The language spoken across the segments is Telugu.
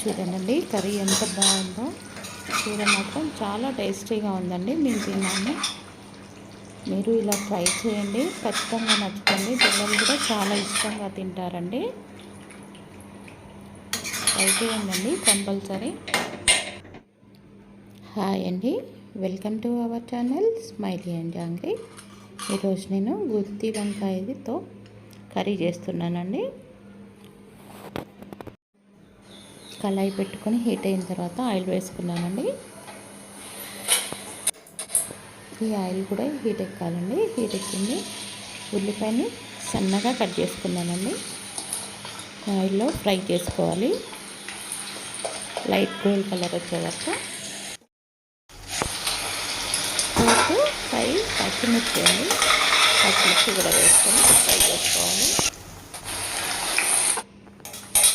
చూడండి కర్రీ ఎంత బాగుందో. కూర మాత్రం చాలా టేస్టీగా ఉందండి మేము తిన్నాము. మీరు ఇలా ట్రై చేయండి ఖచ్చితంగా నచ్చుతుంది. పిల్లలు కూడా చాలా ఇష్టంగా తింటారండి. ట్రై చేయండి కంపల్సరీ. హాయ్ అండి welcome to our channel smiley and Jangri. ఈరోజు నేను గుత్తి వంకాయతో కర్రీ చేస్తున్నానండి. కళాయి పెట్టుకొని హీట్ అయిన తర్వాత ఆయిల్ వేసుకున్నానండి ఈ ఆయిల్ కూడా హీట్ ఎక్కాలండి. హీట్ ఎక్కింది. ఉల్లిపాయని సన్నగా కట్ చేసుకున్నానండి. ఆయిల్లో ఫ్రై చేసుకోవాలి. లైట్ గోల్డ్ కలర్ వచ్చే వరకు. ఫ్రై పచ్చిమిర్చి అండి. పచ్చిమిర్చి కూడా వేసుకొని ఫ్రై చేసుకోవాలి.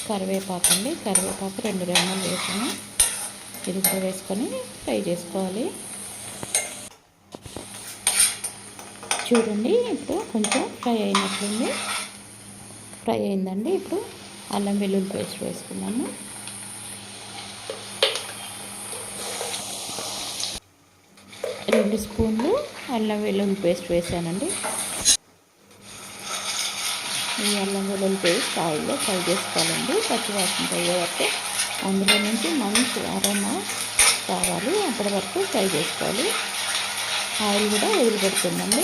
కరివేపాకు అండి. కరివేపాకు రెండు రెమ్మలు వేసాను. ఇది కూడా వేసుకొని ఫ్రై చేసుకోవాలి. చూడండి ఇప్పుడు కొంచెం ఫ్రై అయినట్లుంది. ఫ్రై అయిందండి. ఇప్పుడు అల్లం వెల్లుల్లి పేస్ట్ వేసుకున్నాము రెండు స్పూన్లు అల్లం వెల్లుల్లి పేస్ట్ వేసానండి. ఈ అల్లం వెల్లుల్లి పేస్ట్ ఆయిల్లో ఫ్రై చేసుకోవాలండి. పచ్చివాసన పోయే వరకు అందులో నుంచి మంచి అరోమా కావాలి. అప్పటి వరకు ఫ్రై చేసుకోవాలి. ఆయిల్ కూడా వదిలిపెడుతుందండి.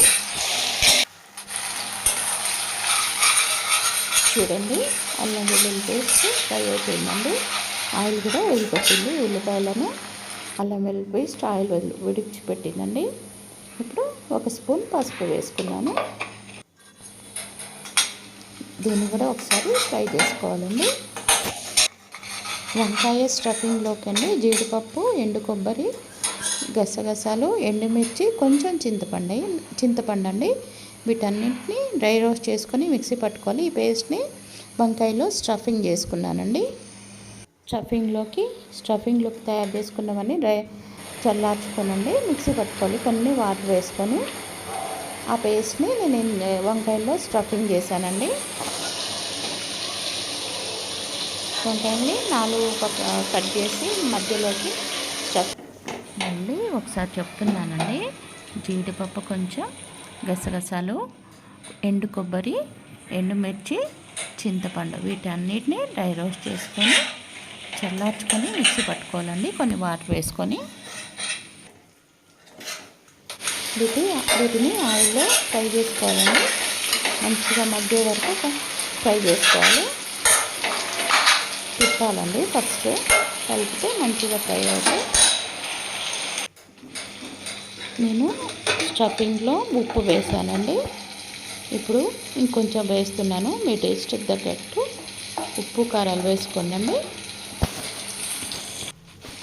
చూడండి అల్లం వెల్లుల్లి పేస్ట్ ఫ్రై అవుతుందండి ఆయిల్ కూడా వదిలిపెట్టింది. ఉల్లిపాయలను అల్లం వెల్లుల్లి పేస్ట్ ఆయిల్ వదిలి విడిచిపెట్టిందండి. ఇప్పుడు ఒక స్పూన్ పసుపు వేసుకున్నాను. దీన్ని కూడా ఒకసారి ఫ్రై చేసుకోవాలండి. వంకాయ స్టఫింగ్లోకి అండి జీడిపప్పు ఎండు కొబ్బరి గసగసాలు ఎండుమిర్చి కొంచెం చింతపండు చింతపండు అండి. వీటన్నింటినీ డ్రై రోస్ట్ చేసుకొని మిక్సీ పట్టుకోవాలి ఈ పేస్ట్ని వంకాయలో స్టఫింగ్ చేసుకున్నానండి. స్టఫింగ్లోకి స్టఫింగ్లోకి తయారు చేసుకున్నవన్నీ డ్రై చల్లార్చుకోనండి. మిక్సీ పట్టుకోవాలి కొన్ని వాటర్ వేసుకొని ఆ పేస్ట్ని నేను వంకాయల్లో స్టఫింగ్ చేశానండి. వంకాయని నాలుగు కట్ చేసి మధ్యలోకి స్టఫ్ అండి ఒకసారి చెప్తున్నానండి. జీడిపప్పు కొంచెం గసగసాలు ఎండు కొబ్బరి ఎండుమిర్చి చింతపండు వీటన్నిటిని డ్రై రోస్ట్ చేసుకొని చల్లార్చుకొని మిక్సీ పట్టుకోవాలండి. కొన్ని వాటర్ వేసుకొని వీటి వీటిని ఆయిల్లో ఫ్రై చేసుకోవాలండి. మంచిగా మగ్గే వరకు ఫ్రై చేసుకోవాలి. తిప్పాలండి ఫస్ట్. కలిపితే మంచిగా ఫ్రై అవుతాయి. నేను స్టఫింగ్లో ఉప్పు వేసానండి. ఇప్పుడు ఇంకొంచెం వేస్తున్నాను. మీ టేస్ట్ తగ్గట్టు ఉప్పు కారాలు వేసుకోండి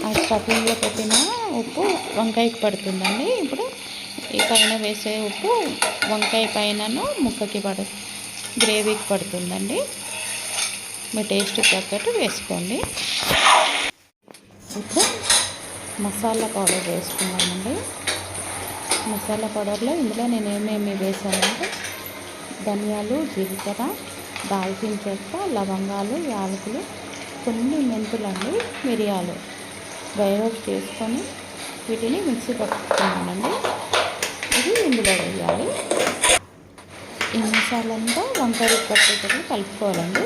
ఆ స్టఫింగ్లో పెట్టిన ఉప్పు వంకాయకి పడుతుందండి. ఇప్పుడు ఈ పైన వేసే ఉప్పు వంకాయ పైనను ముక్కకి పడు గ్రేవీకి పడుతుందండి. మీ టేస్ట్ తగ్గట్టు వేసుకోండి. ఇప్పుడు మసాలా పౌడర్ వేసుకున్నామండి మసాలా పౌడర్లో ఇందులో నేను ఏమేమి వేసానంటే ధనియాలు జీలకర్ర దాల్చిన చెక్క లవంగాలు యాలకులు కొన్ని మెంతులండి మిరియాలు. డ్రై రోస్ట్ చేసుకొని వీటిని మిక్సీ పట్టుకున్నానండి ఇది ఇందులో వేయాలి. ఈ మసాలా అంతా వంకాయ పట్టేటప్పుడు కలుపుకోవాలండి.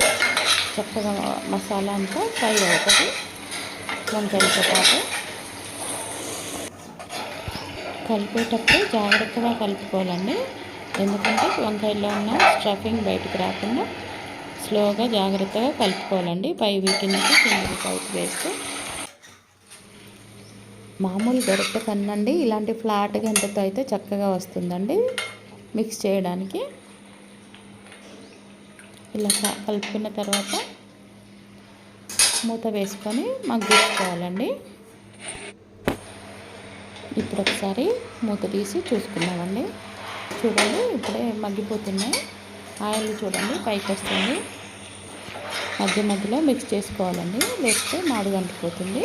చక్కగా మసాలా అంతా ఫ్రై ఒకటి వంకాయలతో పాటు కలిపేటప్పుడు జాగ్రత్తగా కలుపుకోవాలండి. ఎందుకంటే వంకాయలో ఉన్న స్టఫింగ్ బయటకు రాకుండా స్లోగా జాగ్రత్తగా కలుపుకోవాలండి. పై వీటికి కిందకి పైకి వేస్తే మామూలు గరిట కన్నండి. ఇలాంటి ఫ్లాట్ గంటతో అయితే చక్కగా వస్తుందండి. మిక్స్ చేయడానికి. ఇలా కలుపుకున్న తర్వాత మూత వేసుకొని మగ్గించుకోవాలండి. ఇప్పుడు ఒకసారి మూత తీసి చూసుకున్నామండి చూడండి ఇప్పుడే మగ్గిపోతున్నాయి. ఆయిల్ చూడండి పైకి వస్తుంది. మధ్య మధ్యలో మిక్స్ చేసుకోవాలండి. లేకపోతే మాడు గంటిపోతుంది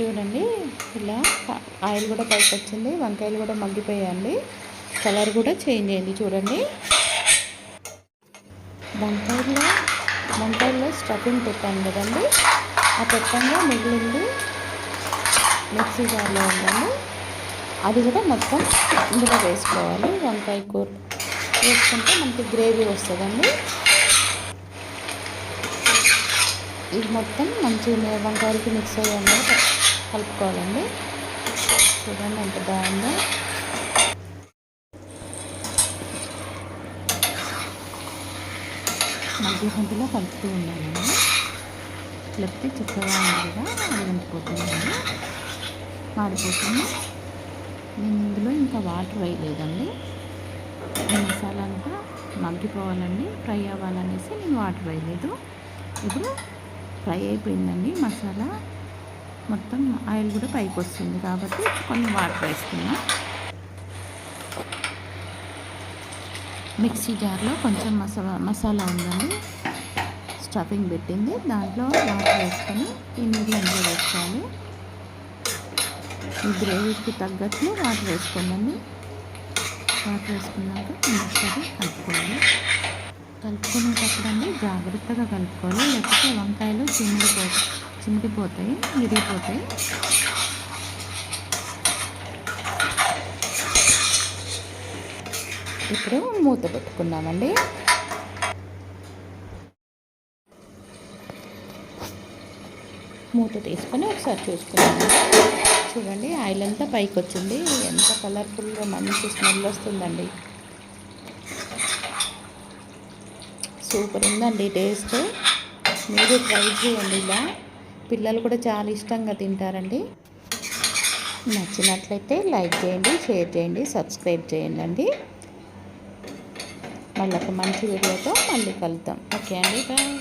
చూడండి. ఇలా ఆయిల్ కూడా పైకి వచ్చింది వంకాయలు కూడా మగ్గిపోయాయండి. కలర్ కూడా చేంజ్ అయింది చూడండి. వంకాయలో వంకాయల్లో స్టఫింగ్ పెట్టాను కదండి. ఆ పెట్టంగా మిగిలింది మిక్సీ జార్లో ఉందండి. అది కూడా మొత్తం ఇందులో వేసుకోవాలి. వంకాయ కూర వేసుకుంటే మనకి గ్రేవీ వస్తుందండి. ఇది మొత్తం మంచిగా వంకాయలకి మిక్స్ అయ్యేలా కలుపుకోవాలండి. చూడండి ఎంత బాగుందో. మధ్య గంటలో కలుపుతూ ఉండాలండి. లేకపోతే చక్కగా ఉంది కదా అది మాడిపోతుంది నేను ఇందులో ఇంకా వాటర్ వేయలేదండి. మసాలా అంతా మగ్గిపోవాలండి. ఫ్రై అవ్వాలనేసి నేను వాటర్ వేయలేదు. ఇప్పుడు ఫ్రై అయిపోయిందండి మసాలా. మొత్తం ఆయిల్ కూడా పైకి వస్తుంది కాబట్టి కొన్ని వాటర్ వేస్తున్నా మిక్సీ జార్లో కొంచెం మసాలా మసాలా ఉందండి. స్టఫింగ్ పెట్టింది. దాంట్లో వాటర్ వేసుకొని ఈ నీళ్ళు అందులో వేసుకోవాలి. ఈ గ్రేవీకి తగ్గట్లు వాటర్ వేసుకోండి. వాటర్ వేసుకున్నాక మిక్సీ కలుపుకోవాలి. కలుపుకునేటప్పుడు అండి జాగ్రత్తగా కలుపుకోవాలి. లేకపోతే వంకాయలు చిమిడిపో చిమిడిపోతాయి విరిగిపోతాయి. ఇప్పుడు మూత పెట్టుకుందామండి. మూత తీసుకొని ఒకసారి చూసుకున్నాను చూడండి ఆయిల్ అంతా పైకి వచ్చింది ఎంత కలర్ఫుల్గా మంచి స్మెల్ వస్తుందండి. సూపర్ ఉందండి టేస్ట్. మీరు ట్రై చేయండి ఇలా. పిల్లలు కూడా చాలా ఇష్టంగా తింటారండి. నచ్చినట్లయితే లైక్ చేయండి షేర్ చేయండి సబ్స్క్రైబ్ చేయండి అండి మళ్ళీ ఒక మంచి వీడియోతో మళ్ళీ కలుద్దాం. ఓకే అండి బాయ్.